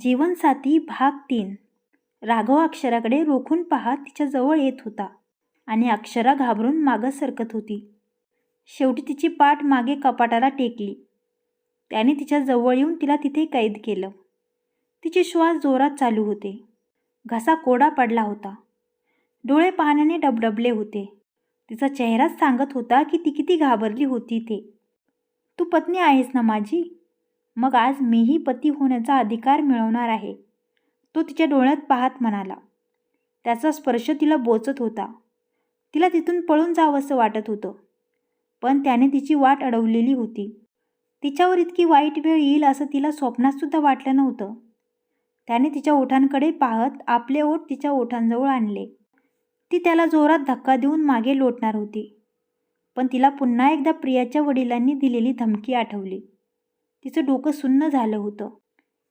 जीवनसाथी भाग तीन. राघव अक्षराकडे रोखून पाहत तिच्या जवळ येत होता आणि अक्षरा घाबरून मागं सरकत होती. शेवटी तिची पाठ मागे कपाटाला टेकली. त्याने तिच्या जवळ येऊन तिला तिथे कैद केलं. तिचे श्वास जोरात चालू होते. घसा कोडा पडला होता. डोळे पाहण्याने डबडबले होते. तिचा चेहराच सांगत होता की ती किती घाबरली होती ते तू पत्नी आहेस ना माझी? मग आज मीही पती होण्याचा अधिकार मिळवणार आहे. तो तिच्या डोळ्यात पाहत म्हणाला. त्याचा स्पर्श तिला बोचत होता. तिला तिथून पळून जावंसं वाटत होतं. पण त्याने तिची वाट अडवलेली होती. तिच्यावर इतकी वाईट वेळ येईल असं तिला स्वप्नातसुद्धा वाटलं नव्हतं. त्याने तिच्या ओठांकडे पाहत आपले ओठ तिच्या ओठांजवळ आणले. ती त्याला जोरात धक्का देऊन मागे लोटणार होती. पण तिला पुन्हा एकदा प्रियाच्या वडिलांनी दिलेली धमकी आठवली. तिचं डोकं सुन्न झालं होतं.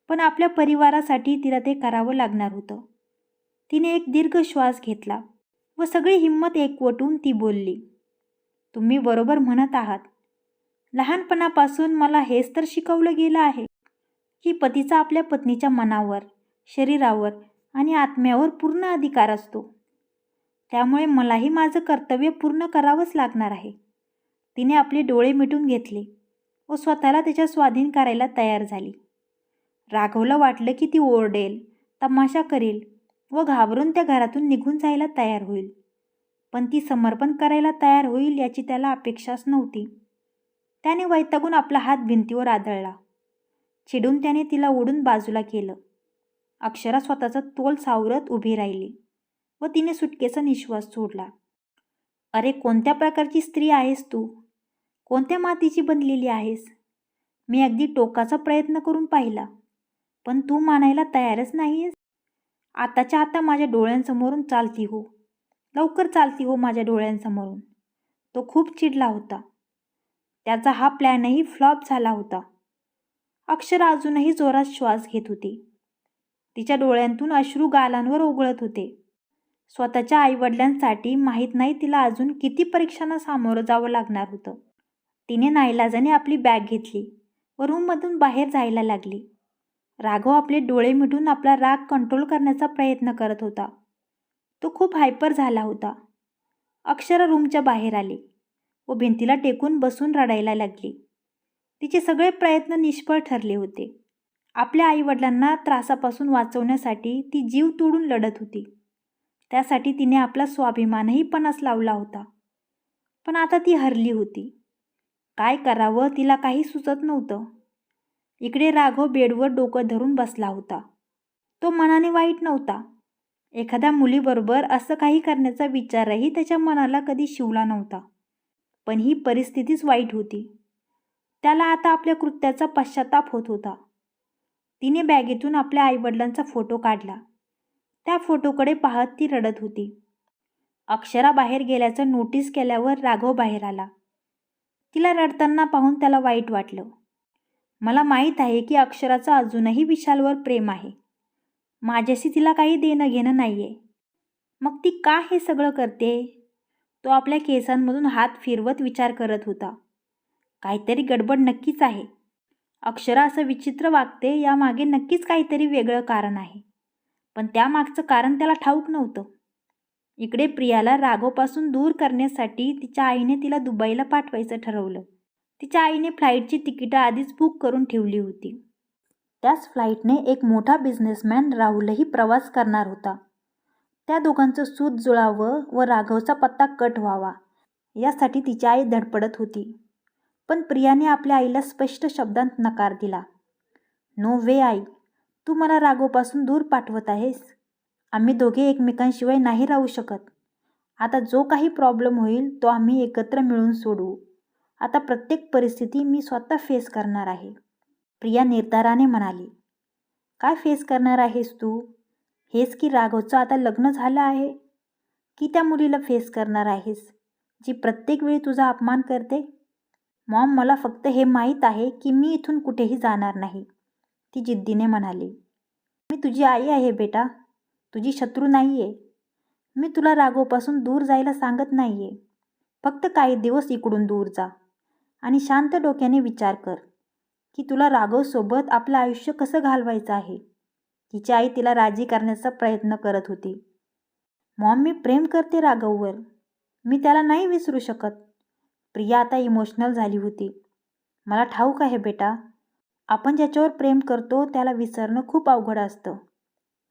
पण आपल्या परिवारासाठी तिला ते करावं लागणार होतं. तिने एक दीर्घ श्वास घेतला व सगळी हिंमत एकवटून ती बोलली तुम्ही बरोबर म्हणत आहात. लहानपणापासून मला हेच तर शिकवलं गेलं आहे की पतीचा आपल्या पत्नीच्या मनावर शरीरावर आणि आत्म्यावर पूर्ण अधिकार असतो. त्यामुळे मलाही माझं कर्तव्य पूर्ण करावंच लागणार आहे. तिने आपले डोळे मिटून घेतले. व स्वतःला त्याच्या स्वाधीन करायला तयार झाली. राघवला वाटलं की ती ओरडेल तमाशा करेल व घाबरून त्या घरातून निघून जायला तयार होईल. पण ती समर्पण करायला तयार होईल याची त्याला अपेक्षाच नव्हती. त्याने वैतागून आपला हात भिंतीवर आदळला. चिडून त्याने तिला ओढून बाजूला केलं. अक्षरा स्वतःचा तोल सावरत उभी राहिली व तिने सुटकेचा निश्वास सोडला. अरे कोणत्या प्रकारची स्त्री आहेस तू? कोणत्या मातीची बनलेली आहेस? मी अगदी टोकाचा प्रयत्न करून पाहिला. पण तू मानायला तयारच नाही आहेस आताच्या आता माझ्या डोळ्यांसमोरून चालती हो. लवकर चालती हो माझ्या डोळ्यांसमोरून. तो खूप चिडला होता. त्याचा हा प्लॅनही फ्लॉप झाला होता. अक्षरा अजूनही जोरात श्वास घेत होती. तिच्या डोळ्यांतून अश्रू गालांवर ओघळत होते. स्वतःच्या आईवडिलांसाठी माहीत नाही तिला अजून किती परीक्षांना सामोरं जावं लागणार होतं. तिने नाईलाजाने आपली बॅग घेतली व रूममधून बाहेर जायला लागली. राघव आपले डोळे मिटून आपला राग कंट्रोल करण्याचा प्रयत्न करत होता. तो खूप हायपर झाला होता. अक्षरा रूमच्या बाहेर आली व भिंतीला टेकून बसून रडायला लागली. तिचे सगळे प्रयत्न निष्फळ ठरले होते. आपल्या आईवडिलांना त्रासापासून वाचवण्यासाठी ती जीव तोडून लढत होती. त्यासाठी तिने आपला स्वाभिमानही पणास लावला होता. पण आता ती हरली होती. काय करावं तिला काही सुचत नव्हतं. इकडे राघव बेडवर डोकं धरून बसला होता. तो मनाने वाईट नव्हता. एखाद्या मुलीबरोबर असं काही करण्याचा विचारही त्याच्या मनाला कधी शिवला नव्हता. पण ही परिस्थितीच वाईट होती. त्याला आता आपल्या कृत्याचा पश्चाताप होत होता. तिने बॅगेतून आपल्या आईवडिलांचा फोटो काढला. त्या फोटोकडे पाहत ती रडत होती. अक्षरा बाहेर गेल्याचं नोटीस केल्यावर राघव बाहेर आला. तिला रडताना पाहून त्याला वाईट वाटलं. मला माहीत आहे की अक्षराचं अजूनही विशालवर प्रेम आहे. माझ्याशी तिला काही देणं घेणं नाही आहे मग ती का हे सगळं करते? तो आपल्या केसांमधून हात फिरवत विचार करत होता. काहीतरी गडबड नक्कीच आहे. अक्षरा असं विचित्र वागते यामागे नक्कीच काहीतरी वेगळं कारण आहे. पण त्यामागचं कारण त्याला ठाऊक नव्हतं. इकडे प्रियाला राघवपासून दूर करण्यासाठी तिच्या आईने तिला दुबईला पाठवायचं ठरवलं. तिच्या आईने फ्लाईटची तिकीटं आधीच बुक करून ठेवली होती. त्याच फ्लाईटने एक मोठा बिझनेसमॅन राहुलही प्रवास करणार होता. त्या दोघांचं सूत जुळावं व राघवचा पत्ता कट व्हावा यासाठी तिची आई धडपडत होती. पण प्रियाने आपल्या आईला स्पष्ट शब्दांत नकार दिला. नो वे आई तू मला राघवपासून दूर पाठवत आहेस. आम्ही दोघे एकमेकांशिवाय नाही राहू शकत. आता जो काही प्रॉब्लेम होईल तो आम्ही एकत्र मिळून सोडवू आता प्रत्येक परिस्थिती मी स्वतः फेस करणार आहे. प्रिया निर्धाराने म्हणाली काय फेस करणार आहेस तू? हेच की राघवचं आता लग्न झालं आहे? की त्या मुलीला फेस करणार आहेस जी प्रत्येक वेळी तुझा अपमान करते? मॉम मला फक्त हे माहीत आहे की मी इथून कुठेही जाणार नाही ती जिद्दीने म्हणाली. मी तुझी आई आहे बेटा. तुझी शत्रू नाही आहे मी तुला राघवपासून दूर जायला सांगत नाही आहे फक्त काही दिवस इकडून दूर जा आणि शांत डोक्याने विचार कर की तुला राघवसोबत आपलं आयुष्य कसं घालवायचं आहे? तिची आई तिला राजी करण्याचा प्रयत्न करत होती. मॉम मी प्रेम करते राघववर. मी त्याला नाही विसरू शकत. प्रिया आता इमोशनल झाली होती. मला ठाऊक आहे बेटा आपण ज्याच्यावर प्रेम करतो त्याला विसरणं खूप अवघड असतं.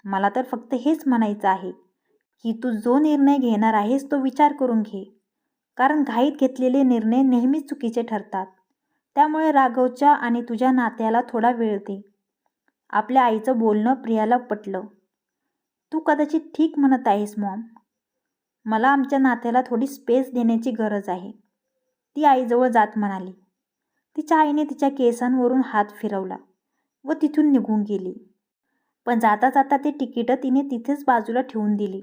मला तर फक्त हेच म्हणायचं आहे की तू जो निर्णय घेणार आहेस तो विचार करून घे. कारण घाईत घेतलेले निर्णय नेहमीच चुकीचे ठरतात. त्यामुळे राघवच्या आणि तुझ्या नात्याला थोडा वेळ दे. आपल्या आईचं बोलणं प्रियाला पटलं. तू कदाचित ठीक म्हणत आहेस मॉम. मला आमच्या नात्याला थोडी स्पेस देण्याची गरज आहे. ती आईजवळ जात म्हणाली. तिच्या आईने तिच्या केसांवरून हात फिरवला व तिथून निघून गेली. पण जाता जाता ते तिकीटं तिने तिथेच बाजूला ठेवून दिली.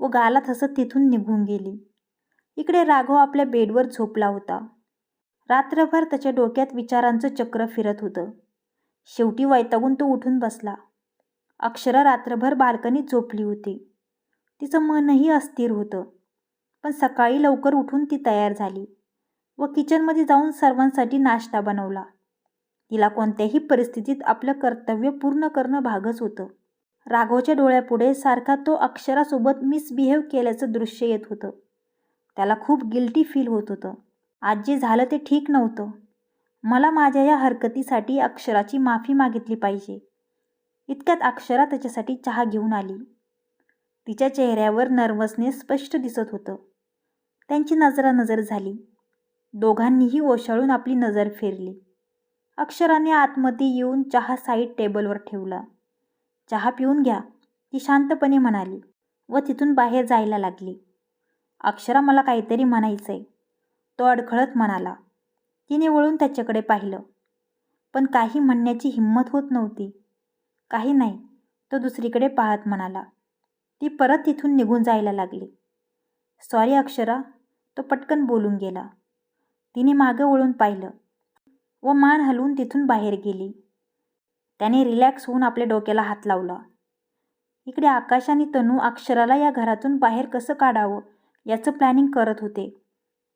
व गालात हसत तिथून निघून गेली. इकडे राघव आपल्या बेडवर झोपला होता. रात्रभर त्याच्या डोक्यात विचारांचं चक्र फिरत होतं. शेवटी वैतागून तो उठून बसला. अक्षरा रात्रभर बाल्कनीत झोपली होती. तिचं मनही अस्थिर होतं. पण सकाळी लवकर उठून ती तयार झाली व किचनमध्ये जाऊन सर्वांसाठी नाश्ता बनवला. तिला कोणत्याही परिस्थितीत आपलं कर्तव्य पूर्ण करणं भागच होतं. राघवच्या डोळ्यापुढे सारखा तो अक्षरासोबत मिसबिहेव केल्याचं दृश्य येत होतं. त्याला खूप गिल्टी फील होत होतं. आज जे झालं ते ठीक नव्हतं. मला माझ्या या हरकतीसाठी अक्षराची माफी मागितली पाहिजे. इतक्यात अक्षरा त्याच्यासाठी चहा घेऊन आली. तिच्या चेहऱ्यावर नर्वसनेस स्पष्ट दिसत होतं. त्यांची नजरानजर झाली. दोघांनीही ओशाळून आपली नजर फिरली. अक्षराने आतमध्ये येऊन चहा साईड टेबलवर ठेवला. चहा पिऊन घ्या ती शांतपणे म्हणाली व तिथून बाहेर जायला लागली. अक्षरा मला काहीतरी म्हणायचं आहे तो अडखळत म्हणाला. तिने वळून त्याच्याकडे पाहिलं. पण काही म्हणण्याची हिंमत होत नव्हती. काही नाही तो दुसरीकडे पाहत म्हणाला. ती परत तिथून निघून जायला लागली. सॉरी अक्षरा तो पटकन बोलून गेला. तिने मागं वळून पाहिलं. व मान हलवून तिथून बाहेर गेली. त्याने रिलॅक्स होऊन आपल्या डोक्याला हात लावला. इकडे आकाश आणि तनू अक्षराला या घरातून बाहेर कसं काढावं याचं प्लॅनिंग करत होते.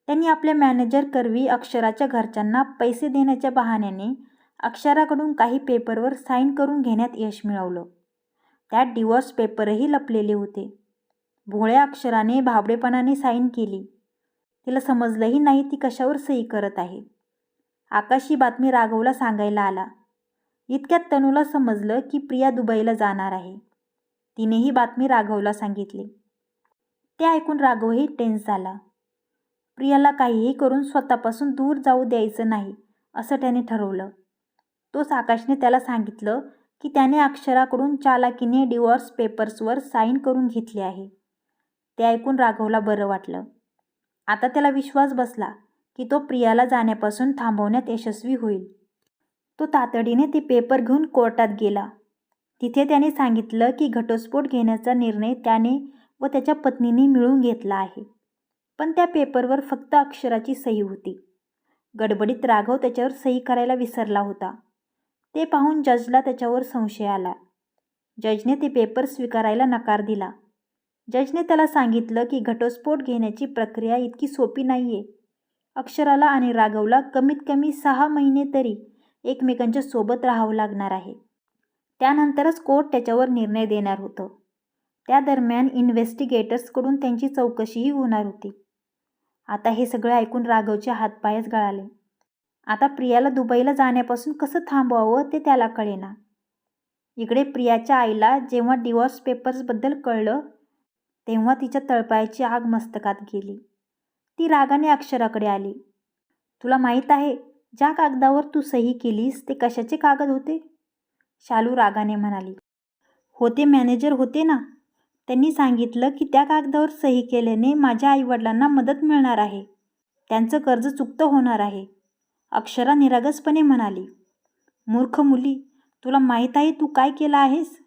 त्यांनी आपल्या मॅनेजर करवी अक्षराच्या घरच्यांना पैसे देण्याच्या बहाण्याने अक्षराकडून काही पेपरवर साईन करून घेण्यात यश मिळवलं. त्यात डिवॉर्स पेपरही लपलेले होते. भोळ्या अक्षराने भाबडेपणाने साईन केली. तिला समजलंही नाही ती कशावर सही करत आहे. आकाशी बातमी राघवला सांगायला आला. इतक्यात तनूला समजलं की प्रिया दुबईला जाणार आहे. तिने ही बातमी राघवला सांगितली. ते ऐकून राघवही टेन्स झाला. प्रियाला काहीही करून स्वतःपासून दूर जाऊ द्यायचं नाही असं त्याने ठरवलं. तोच आकाशने त्याला सांगितलं की त्याने अक्षराकडून चालाकीने डिवॉर्स पेपर्सवर साईन करून घेतले आहे. ते ऐकून राघवला बरं वाटलं. आता त्याला विश्वास बसला. की तो प्रियाला जाण्यापासून थांबवण्यात यशस्वी होईल. तो तातडीने ते पेपर घेऊन कोर्टात गेला. तिथे त्याने सांगितलं की घटस्फोट घेण्याचा निर्णय त्याने व त्याच्या पत्नीने मिळून घेतला आहे. पण त्या पेपरवर फक्त अक्षराची सही होती. गडबडीत राघव त्याच्यावर सही करायला विसरला होता. ते पाहून जजला त्याच्यावर संशय आला. जजने ते पेपर स्वीकारायला नकार दिला. जजने त्याला सांगितलं की घटस्फोट घेण्याची प्रक्रिया इतकी सोपी नाही आहे अक्षराला आणि राघवला कमीत कमी सहा महिने तरी एकमेकांच्या सोबत राहावं लागणार आहे. त्यानंतरच कोर्ट त्याच्यावर निर्णय देणार होतं. त्या दरम्यान इन्व्हेस्टिगेटर्सकडून त्यांची चौकशीही होणार होती. आता हे सगळं ऐकून राघवचे हातपायच गळाले. आता प्रियाला दुबईला जाण्यापासून कसं थांबवावं ते त्याला कळेना. इकडे प्रियाच्या आईला जेव्हा डिवॉर्स पेपर्सबद्दल कळलं तेव्हा तिच्या तळपायाची आग मस्तकात गेली. ती रागाने अक्षराकडे आली. तुला माहीत आहे ज्या कागदावर तू सही केलीस ते कशाचे कागद होते? शालू रागाने म्हणाली. होते मॅनेजर होते ना. त्यांनी सांगितलं की त्या कागदावर सही केल्याने माझ्या आईवडिलांना मदत मिळणार आहे. त्यांचं कर्ज चुकतं होणार आहे. अक्षरा निरागसपणे म्हणाली. मूर्ख मुली तुला माहीत आहे तू काय केलं आहेस?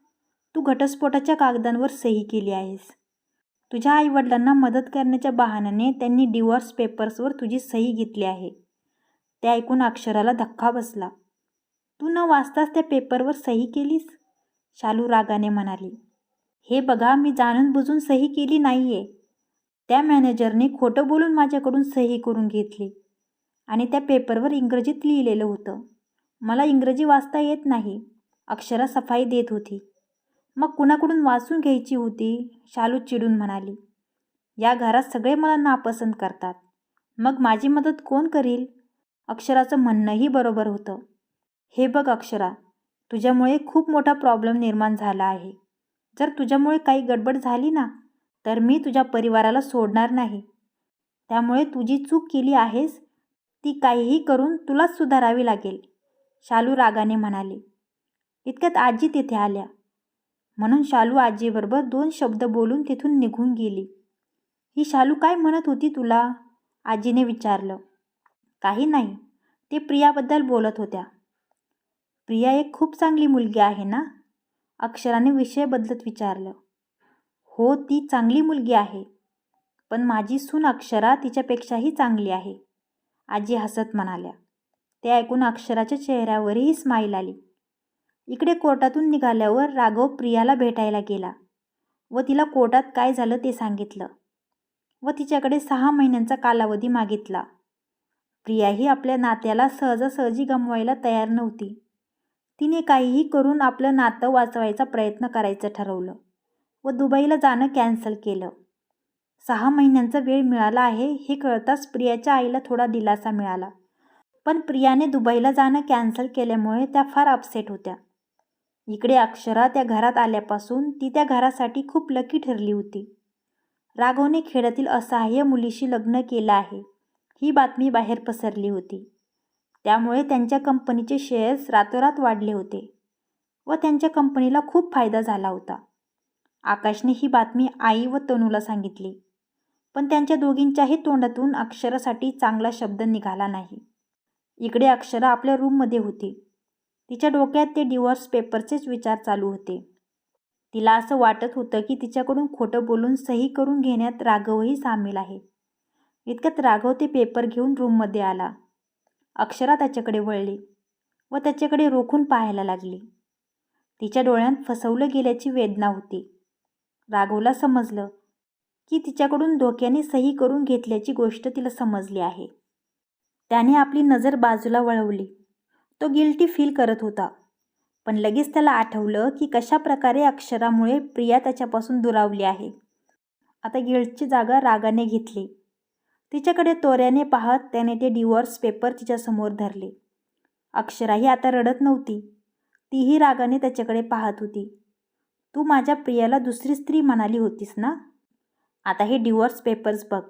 तू घटस्फोटाच्या कागदांवर सही केली आहेस. तुझ्या आईवडिलांना मदत करण्याच्या बहाण्याने त्यांनी डिवॉर्स पेपर्सवर तुझी सही घेतली आहे. ते ऐकून अक्षराला धक्का बसला. तू न वाचताच त्या पेपरवर सही केलीस? शालू रागाने म्हणाली. हे बघा मी जाणून बुजून सही केली नाही आहे त्या मॅनेजरने खोटं बोलून माझ्याकडून सही करून घेतली. आणि त्या पेपरवर इंग्रजीत लिहिलेलं होतं. मला इंग्रजी वाचता येत नाही. अक्षरा सफाई देत होती. मग कुणाकडून वाचून घ्यायची होती? शालू चिडून म्हणाली. या घरात सगळे मला नापसंत करतात. मग माझी मदत कोण करील? अक्षराचं म्हणणंही बरोबर होतं. हे बघ अक्षरा तुझ्यामुळे खूप मोठा प्रॉब्लेम निर्माण झाला आहे. जर तुझ्यामुळे काही गडबड झाली ना तर मी तुझ्या परिवाराला सोडणार नाही. त्यामुळे तुझी चूक केली आहेस ती काहीही करून तुलाच सुधारावी लागेल. शालू रागाने म्हणाले. इतक्यात आजी तिथे आल्या. म्हणून शालू आजीबरोबर दोन शब्द बोलून तिथून निघून गेली. ही शालू काय म्हणत होती तुला? आजीने विचारलं. काही नाही. ते प्रियाबद्दल बोलत होत्या. प्रिया एक खूप चांगली मुलगी आहे ना? अक्षराने विषय बदलत विचारलं. हो ती चांगली मुलगी आहे. पण माझी सून अक्षरा तिच्यापेक्षाही चांगली आहे. आजी हसत म्हणाल्या. ते ऐकून अक्षराच्या चेहऱ्यावरही स्माईल आली. इकडे कोर्टातून निघाल्यावर राघव प्रियाला भेटायला गेला व तिला कोर्टात काय झालं ते सांगितलं व तिच्याकडे सहा महिन्यांचा कालावधी मागितला. प्रियाही आपल्या नात्याला सहजासहजी गमवायला तयार नव्हती. तिने काहीही करून आपलं नातं वाचवायचा प्रयत्न करायचं ठरवलं व दुबईला जाणं कॅन्सल केलं. सहा महिन्यांचा वेळ मिळाला आहे हे कळताच प्रियाच्या आईला थोडा दिलासा मिळाला. पण प्रियाने दुबईला जाणं कॅन्सल केल्यामुळे त्या फार अपसेट होत्या. इकडे अक्षरा त्या घरात आल्यापासून ती त्या घरासाठी खूप लकी ठरली होती. राघवने खेड्यातील असहाय्य मुलीशी लग्न केलं आहे. ही बातमी बाहेर पसरली होती. त्यामुळे त्यांच्या कंपनीचे शेअर्स रातोरात वाढले होते व त्यांच्या कंपनीला खूप फायदा झाला होता. आकाशने ही बातमी आई व तनूला सांगितली. पण त्यांच्या दोघींच्याही तोंडातून अक्षरासाठी चांगला शब्द निघाला नाही. इकडे अक्षरा आपल्या रूममध्ये होती. तिच्या डोक्यात ते डिवोर्स पेपरचेच विचार चालू होते. तिला असं वाटत होतं की तिच्याकडून खोटं बोलून सही करून घेण्यात राघवही सामील आहे. इतक्यात राघव ते पेपर घेऊन रूममध्ये आला. अक्षरा त्याच्याकडे वळली व त्याच्याकडे रोखून पाहायला लागली. तिच्या डोळ्यात फसवलं गेल्याची वेदना होती. राघवला समजलं की तिच्याकडून धोक्याने सही करून घेतल्याची गोष्ट तिला समजली आहे. त्याने आपली नजर बाजूला वळवली. तो गिल्टी फील करत होता. पण लगेच त्याला आठवलं की कशा प्रकारे अक्षरामुळे प्रिया त्याच्यापासून दुरावली आहे. आता गिल्टची जागा रागाने घेतली. तिच्याकडे तोऱ्याने पाहत त्याने ते डिवोर्स पेपर तिच्यासमोर धरले. अक्षराही आता रडत नव्हती. तीही रागाने त्याच्याकडे पाहत होती. तू माझ्या प्रियाला दुसरी स्त्री म्हणाली होतीस ना? आता हे डिवोर्स पेपर्स बघ.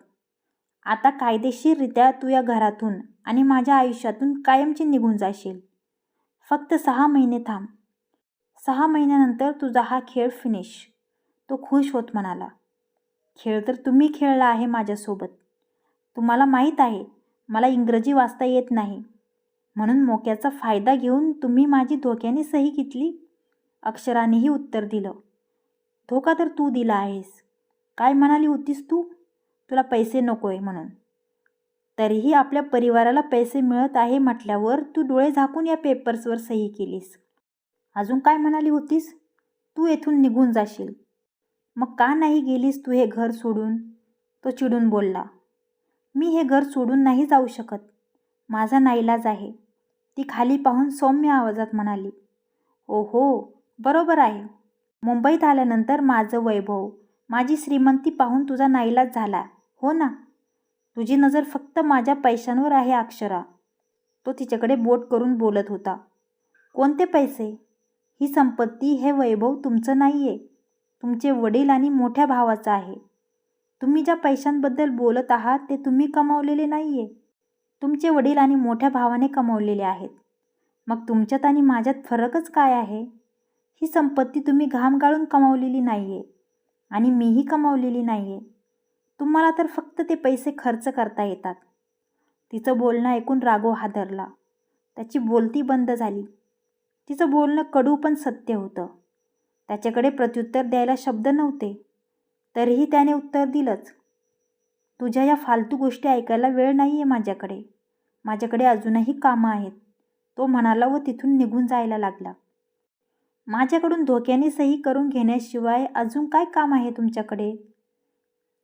आता कायदेशीररित्या तू या घरातून आणि माझ्या आयुष्यातून कायमची निघून जाशील. फक्त सहा महिने थांब. सहा महिन्यानंतर तुझा हा खेळ फिनिश तो खुश होत म्हणाला. खेळ तर तुम्ही खेळला आहे माझ्यासोबत. तुम्हाला माहीत आहे मला इंग्रजी वाचता येत नाही. म्हणून मोक्याचा फायदा घेऊन तुम्ही माझी धोक्याने सही घेतली? अक्षरानेही उत्तर दिलं. धोका तर तू दिला आहेस. काय म्हणाली होतीस तू? तुला पैसे नको आहे म्हणून. तरीही आपल्या परिवाराला पैसे मिळत आहे म्हटल्यावर तू डोळे झाकून या पेपर्सवर सही केलीस. अजून काय म्हणाली होतीस? तू येथून निघून जाशील. मग का नाही गेलीस तू हे घर सोडून? तो चिडून बोलला. मी हे घर सोडून नाही जाऊ शकत. माझा नाईलाज आहे. ती खाली पाहून सौम्य आवाजात म्हणाली. ओहो बरोबर आहे. मुंबईत आल्यानंतर माझं वैभव माझी श्रीमंती पाहून तुझा नाईलाज झाला. हो ना. तुझी नजर फक्त माझ्या पैशांवर आहे अक्षरा. तो तिच्याकडे बोट करून बोलत होता. कोणते पैसे? ही संपत्ती हे वैभव तुमचं नाही आहे तुमचे वडील आणि मोठ्या भावाचं आहे. तुम्ही ज्या पैशांबद्दल बोलत आहात ते तुम्ही कमावलेले नाही आहे तुमचे वडील आणि मोठ्या भावाने कमावलेले आहेत. मग तुमच्यात आणि माझ्यात फरकच काय आहे? ही संपत्ती तुम्ही घाम गाळून कमावलेली नाही आहे आणि मीही कमावलेली नाही आहे तुम्हाला तर फक्त ते पैसे खर्च करता येतात. तिचं बोलणं ऐकून राघव हादरला. त्याची बोलती बंद झाली. तिचं बोलणं कडू पण सत्य होतं. त्याच्याकडे प्रत्युत्तर द्यायला शब्द नव्हते. तरीही त्याने उत्तर दिलंच. तुझ्या या फालतू गोष्टी ऐकायला वेळ नाही आहे माझ्याकडे. माझ्याकडे अजूनही कामं आहेत. तो म्हणाला व तिथून निघून जायला लागला. माझ्याकडून धोक्याने सही करून घेण्याशिवाय अजून काय काम आहे तुमच्याकडे?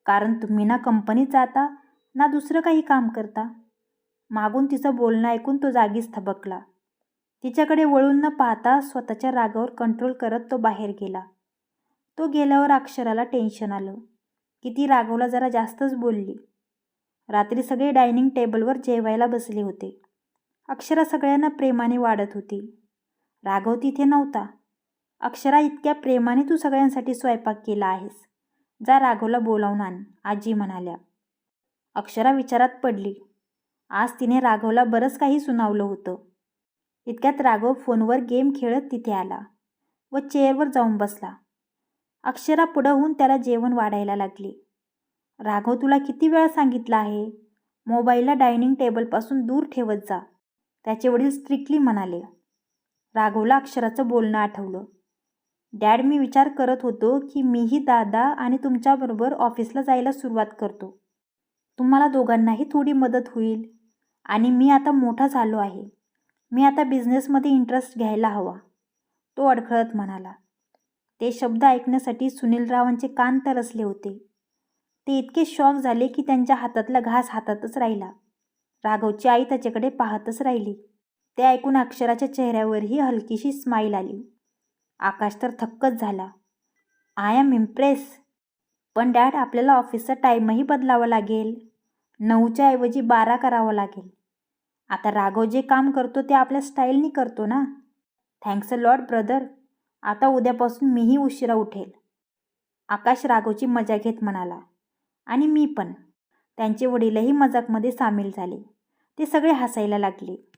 कारण तुम्ही ना कंपनीत जाता ना दुसरं काही काम करता. मागून तिचं बोलणं ऐकून तो जागीच थबकला. तिच्याकडे वळून न पाहता स्वतःच्या रागावर कंट्रोल करत तो बाहेर गेला. तो गेल्यावर अक्षराला टेन्शन आलं. की ती राघवला जरा जास्तच बोलली. रात्री सगळे डायनिंग टेबलवर जेवायला बसले होते. अक्षरा सगळ्यांना प्रेमाने वाढत होती. राघव तिथे नव्हता. अक्षरा इतक्या प्रेमाने तू सगळ्यांसाठी स्वयंपाक केला आहेस. जा राघवला बोलावून आण आजी म्हणाल्या. अक्षरा विचारात पडली. आज तिने राघवला बरंच काही सुनावलं होतं. इतक्यात राघव फोनवर गेम खेळत तिथे आला व चेअरवर जाऊन बसला. अक्षरा पुढं होऊन त्याला जेवण वाढायला लागली. राघव तुला किती वेळा सांगितलं आहे? मोबाईलला डायनिंग टेबलपासून दूर ठेवत जा. त्याचे वडील स्ट्रिक्टली म्हणाले. राघवला अक्षराचं बोलणं आठवलं. डॅड मी विचार करत होतो की मीही दादा आणि तुमच्याबरोबर ऑफिसला जायला सुरुवात करतो. तुम्हाला दोघांनाही थोडी मदत होईल. आणि मी आता मोठा झालो आहे. मी आता बिझनेसमध्ये इंटरेस्ट घ्यायला हवा. तो अडखळत म्हणाला. ते शब्द ऐकण्यासाठी सुनीलरावांचे कान तरसले होते. ते इतके शॉक झाले की त्यांच्या हातातला घास हातातच राहिला. राघवची आई त्याच्याकडे पाहतच राहिली. ते ऐकून अक्षराच्या चेहऱ्यावरही हलकीशी स्माईल आली. आकाश तर थक्कच झाला. आय एम इम्प्रेस पण डॅड आपल्याला ऑफिसचा टाईमही बदलावा लागेल. नऊच्या ऐवजी बारा करावं लागेल. आता राघव जे काम करतो ते आपल्या स्टाईलनी करतो ना? थँक्स अ लॉट ब्रदर आता उद्यापासून मीही उशिरा उठेल. आकाश राघवची मजा घेत म्हणाला. आणि मी पण. त्यांचे वडीलही मजाकमध्ये सामील झाले. ते सगळे हसायला लागले.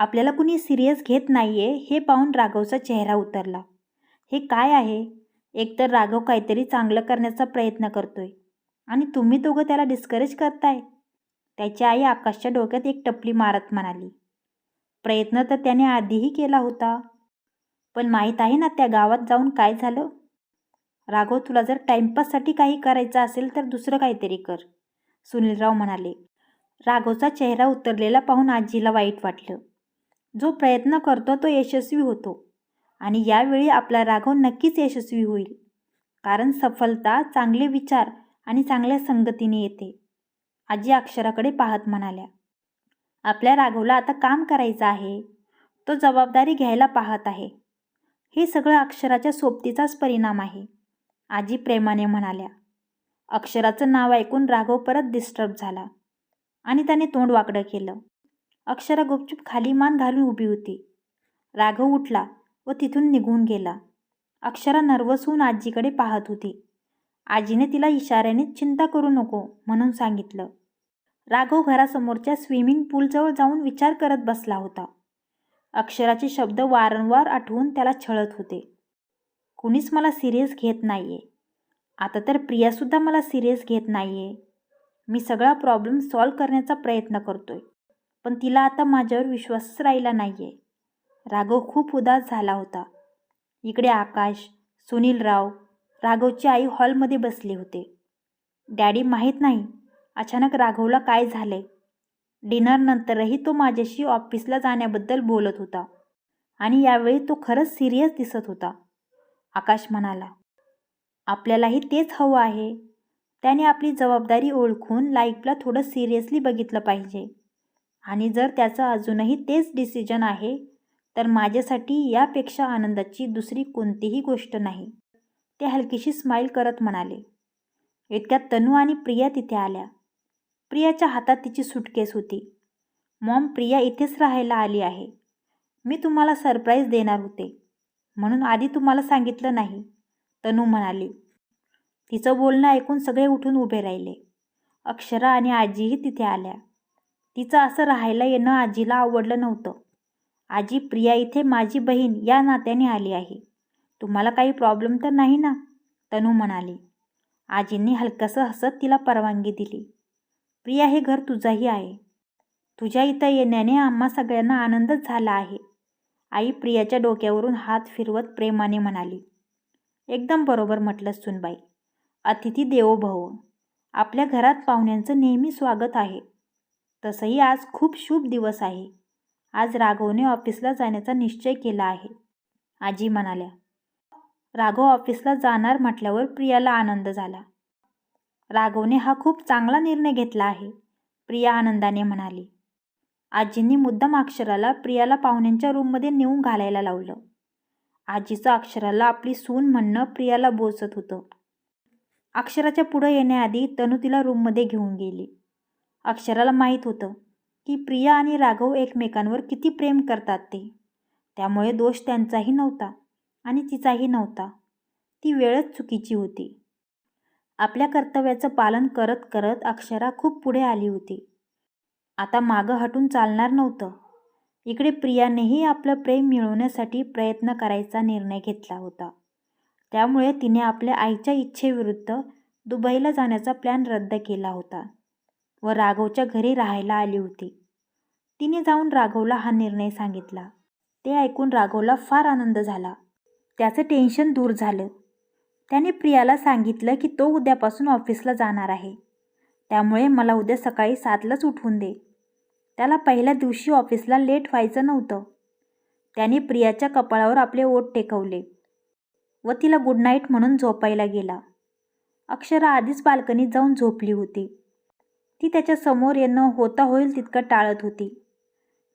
आपल्याला कुणी सिरियस घेत नाही आहे हे पाहून राघवचा चेहरा उतरला. हे काय आहे? एकतर राघव काहीतरी चांगलं करण्याचा प्रयत्न करतोय. आणि तुम्ही दोघं त्याला डिस्करेज करताय? त्याची आई आकाशच्या डोक्यात एक टपली मारत म्हणाली. प्रयत्न तर त्याने आधीही केला होता. पण माहीत आहे ना त्या गावात जाऊन काय झालं? राघव तुला जर टाईमपाससाठी काही करायचं असेल तर दुसरं काहीतरी कर. सुनीलराव म्हणाले. राघवचा चेहरा उतरलेला पाहून आजीला वाईट वाटलं. जो प्रयत्न करतो तो यशस्वी होतो. आणि यावेळी आपला राघव नक्कीच यशस्वी होईल. कारण सफलता चांगले विचार आणि चांगल्या संगतीने येते. आजी अक्षराकडे पाहत म्हणाल्या आपल्या राघवला आता काम करायचं आहे. तो जबाबदारी घ्यायला पाहत आहे. हे सगळं अक्षराच्या सोबतीचाच परिणाम आहे. आजी प्रेमाने म्हणाल्या. अक्षराचं नाव ऐकून राघव परत डिस्टर्ब झाला आणि त्याने तोंड वाकडं केलं. अक्षरा गुपचूप खाली मान घालून उभी होती. राघव उठला व तिथून निघून गेला. अक्षरा नर्वस होऊन आजीकडे पाहत होती. आजीने तिला इशाऱ्याने चिंता करू नको म्हणून सांगितलं. राघव घरासमोरच्या स्विमिंग पूलजवळ जाऊन विचार करत बसला होता. अक्षराचे शब्द वारंवार आठवून त्याला छळत होते. कुणीच मला सिरियस घेत नाही आहे आता तर प्रियासुद्धा मला सिरियस घेत नाही आहे मी सगळा प्रॉब्लेम सॉल्व करण्याचा प्रयत्न करतोय. पण तिला आता माझ्यावर विश्वासच राहिला नाही आहे राघव खूप उदास झाला होता. इकडे आकाश सुनीलराव राघवची आई हॉलमध्ये बसले होते. डॅडी माहीत नाही अचानक राघवला काय झाले. डिनरनंतरही तो माझ्याशी ऑफिसला जाण्याबद्दल बोलत होता आणि यावेळी तो खरंच सिरियस दिसत होता. आकाश म्हणाला आपल्यालाही तेच हवं आहे. त्याने आपली जबाबदारी ओळखून लाईफला थोडं सिरियसली बघितलं पाहिजे. आणि जर त्याचं अजूनही तेच डिसिजन आहे तर माझ्यासाठी यापेक्षा आनंदाची दुसरी कोणतीही गोष्ट नाही. ते हलकीशी स्माईल करत म्हणाले. इतक्यात तनू आणि प्रिया तिथे आल्या. प्रियाच्या हातात तिची सुटकेस होती. मॉम प्रिया इथेच राहायला आली आहे. मी तुम्हाला सरप्राईज देणार होते. म्हणून आधी तुम्हाला सांगितलं नाही. तनू म्हणाली. तिचं बोलणं ऐकून सगळे उठून उभे राहिले. अक्षरा आणि आजीही तिथे आल्या. तिचं असं राहायला येणं आजीला आवडलं नव्हतं. आजी प्रिया इथे माझी बहीण या नात्याने आली आहे. तुम्हाला काही प्रॉब्लेम तर नाही ना? तनू म्हणाली. आजींनी हलकंसं हसत तिला परवानगी दिली. प्रिया हे घर तुझंही आहे. तुझ्या इथं येण्याने आम्हा सगळ्यांना आनंदच झाला आहे. आई प्रियाच्या डोक्यावरून हात फिरवत प्रेमाने म्हणाली. एकदम बरोबर म्हटलं सुनबाई. अतिथी देवो भव. आपल्या घरात पाहुण्यांचं नेहमी स्वागत आहे. तसंही आज खूप शुभ दिवस आहे. आज राघवने ऑफिसला जाण्याचा निश्चय केला आहे. आजी म्हणाल्या राघव ऑफिसला जाणार म्हटल्यावर प्रियाला आनंद झाला. राघवने हा खूप चांगला निर्णय घेतला आहे प्रिया आनंदाने म्हणाली. आजींनी मुद्दाम अक्षराला प्रियाला पाहुण्यांच्या रूममध्ये नेऊन घालायला लावलं. आजीचं अक्षराला आपली सून म्हणणं प्रियाला बोचत होतं. अक्षराच्या पुढं येण्याआधी तनू तिला रूममध्ये घेऊन गेली. अक्षराला माहीत होतं की प्रिया आणि राघव एकमेकांवर किती प्रेम करतात ते. त्यामुळे दोष त्यांचाही नव्हता आणि तिचाही नव्हता. ती वेळच चुकीची होती. आपल्या कर्तव्याचं पालन करत करत अक्षरा खूप पुढे आली होती. आता मागं हटून चालणार नव्हतं. इकडे प्रियानेही आपलं प्रेम मिळवण्यासाठी प्रयत्न करायचा निर्णय घेतला होता. त्यामुळे तिने आपल्या आईच्या इच्छेविरुद्ध दुबईला जाण्याचा प्लॅन रद्द केला होता. व राघवच्या घरी राहायला आली होती. तिने जाऊन राघवला हा निर्णय सांगितला. ते ऐकून राघवला फार आनंद झाला. त्याचं टेन्शन दूर झालं. त्याने प्रियाला सांगितलं की तो उद्यापासून ऑफिसला जाणार आहे. त्यामुळे मला उद्या सकाळी सातलाच उठवून दे. त्याला पहिल्या दिवशी ऑफिसला लेट व्हायचं नव्हतं. त्याने प्रियाच्या कपाळावर आपले ओठ टेकवले व तिला गुड नाईट म्हणून झोपायला गेला. अक्षरा आधीच बाल्कनीत जाऊन झोपली होती. ती त्याच्यासमोर येणं होता होईल तितकं टाळत होती.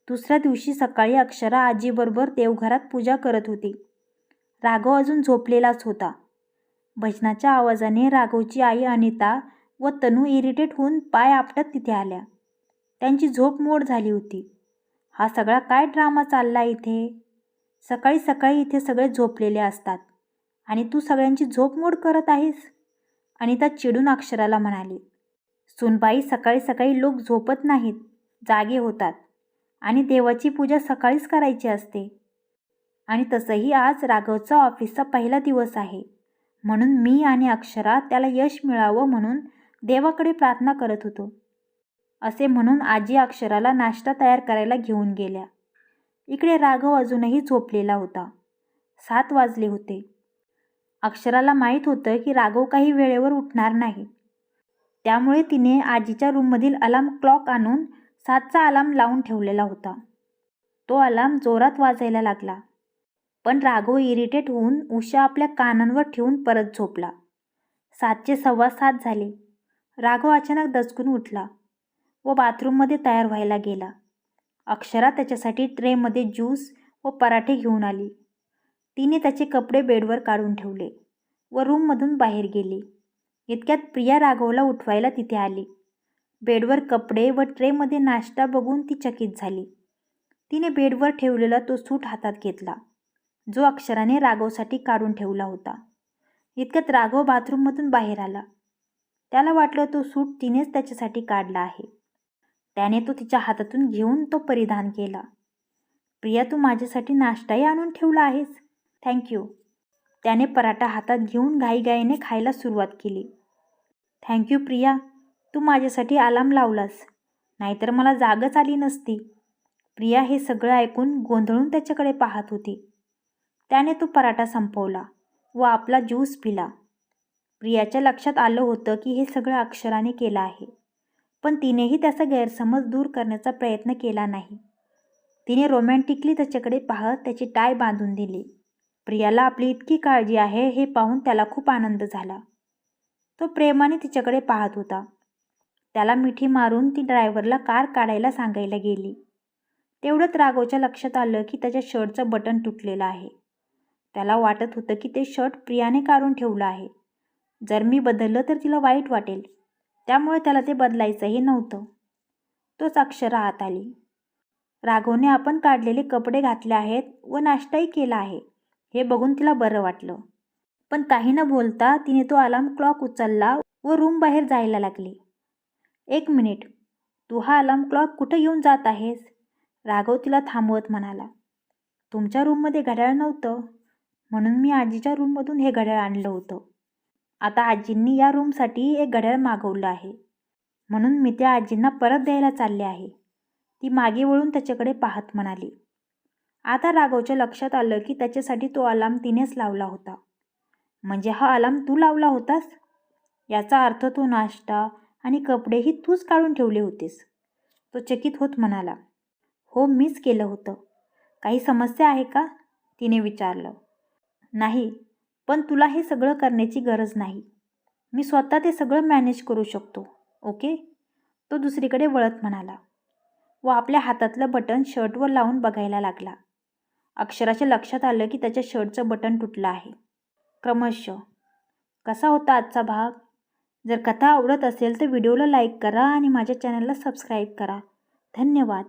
दुसऱ्या दिवशी सकाळी अक्षरा आजीबरोबर देवघरात पूजा करत होती. राघव अजून झोपलेलाच होता. भजनाच्या आवाजाने राघवची आई अनिता व तनू इरिटेट होऊन पाय आपटत तिथे आल्या. त्यांची झोप मोड झाली होती. हा सगळा काय ड्रामा चालला इथे? सकाळी सकाळी इथे सगळे झोपलेले असतात. आणि तू सगळ्यांची झोप मोड करत आहेस? अनिता चिडून अक्षराला म्हणाली. सुनबाई सकाळी सकाळी लोक झोपत नाहीत जागे होतात. आणि देवाची पूजा सकाळीच करायची असते. आणि तसंही आज राघवचा ऑफिसचा पहिला दिवस आहे. म्हणून मी आणि अक्षरा त्याला यश मिळावं म्हणून देवाकडे प्रार्थना करत होतो. असे म्हणून आजी अक्षराला नाश्ता तयार करायला घेऊन गेल्या. इकडे राघव अजूनही झोपलेला होता. सात वाजले होते. अक्षराला माहीत होतं की राघव काही वेळेवर उठणार नाही. त्यामुळे तिने आजीच्या रूममधील अलार्म क्लॉक आणून सातचा अलार्म लावून ठेवलेला होता. तो अलार्म जोरात वाजायला लागला. पण राघव इरिटेट होऊन उषा आपल्या कानांवर ठेवून परत झोपला. सातचे सव्वा सात झाले. राघव अचानक दचकून उठला व बाथरूममध्ये तयार व्हायला गेला. अक्षरा त्याच्यासाठी ट्रेमध्ये ज्यूस व पराठे घेऊन आली. तिने त्याचे कपडे बेडवर काढून ठेवले व रूममधून बाहेर गेली. इतक्यात प्रिया राघवला उठवायला तिथे आली. बेडवर कपडे व ट्रेमध्ये नाश्ता बघून ती चकित झाली. तिने बेडवर ठेवलेला तो सूट हातात घेतला. जो अक्षराने राघवसाठी काढून ठेवला होता. इतक्यात राघव बाथरूममधून बाहेर आला. त्याला वाटलं तो सूट तिनेच त्याच्यासाठी काढला आहे. त्याने तो तिच्या हातातून घेऊन तो परिधान केला. प्रिया तू माझ्यासाठी नाश्ताही आणून ठेवला आहेस. थँक्यू त्याने पराठा हातात घेऊन घाईघाईने खायला सुरुवात केली. थँक्यू प्रिया. तू माझ्यासाठी आलाम लावलास. नाहीतर मला जागच आली नसती. प्रिया हे सगळं ऐकून गोंधळून त्याच्याकडे पाहत होती. त्याने तो पराठा संपवला व आपला ज्यूस पिला. प्रियाच्या लक्षात आलं होतं की हे सगळं अक्षराने केलं आहे. पण तिनेही त्याचा गैरसमज दूर करण्याचा प्रयत्न केला नाही. तिने रोमॅन्टिकली त्याच्याकडे पाहत त्याची टाय बांधून दिली. प्रियाला आपली इतकी काळजी आहे हे पाहून त्याला खूप आनंद झाला. तो प्रेमाने तिच्याकडे पाहत होता. त्याला मिठी मारून ती ड्रायव्हरला कार काढायला सांगायला गेली. तेवढंच राघवच्या लक्षात आलं की त्याच्या शर्टचं बटन तुटलेलं आहे. त्याला वाटत होतं की ते शर्ट प्रियाने काढून ठेवलं आहे. जर मी बदललं तर तिला वाईट वाटेल. त्यामुळे त्याला ते बदलायचंही नव्हतं. तोच अक्षरा आत आली. राघवने आपण काढलेले कपडे घातले आहेत व नाश्ताही केला आहे. हे बघून तिला बरं वाटलं. पण काही न बोलता तिने तो अलार्म क्लॉक उचलला व रूम बाहेर जायला लागली. एक मिनिट तू हा अलार्म क्लॉक कुठं येऊन जात आहेस? राघव तिला थांबवत म्हणाला. तुमच्या रूममध्ये घड्याळ नव्हतं. म्हणून मी आजीच्या रूममधून हे घड्याळ आणलं होतं. आता आजींनी या रूमसाठी एक घड्याळ मागवलं आहे. म्हणून मी त्या आजींना परत द्यायला चालले आहे. ती मागे वळून त्याच्याकडे पाहत म्हणाली. आता राघवच्या लक्षात आलं की त्याच्यासाठी तो अलार्म तिनेच लावला होता. म्हणजे हा अलाम तू लावला होतास? याचा अर्थ तो नाश्ता आणि कपडेही तूच काढून ठेवले होतेस. तो चकित होत म्हणाला हो मीच केलं होतं. काही समस्या आहे का? तिने विचारलं. नाही पण तुला हे सगळं करण्याची गरज नाही. मी स्वतः ते सगळं मॅनेज करू शकतो ओके? तो दुसरीकडे वळत म्हणाला. व आपल्या हातातलं बटन शर्टवर लावून बघायला लागला. अक्षराच्या लक्षात आलं की त्याच्या शर्टचं बटन तुटलं आहे. क्रमशः. कसा होता आजचा भाग? जर कथा आवडत असेल तर व्हिडिओला लाईक करा आणि माझ्या चॅनलला सबस्क्राईब करा. धन्यवाद.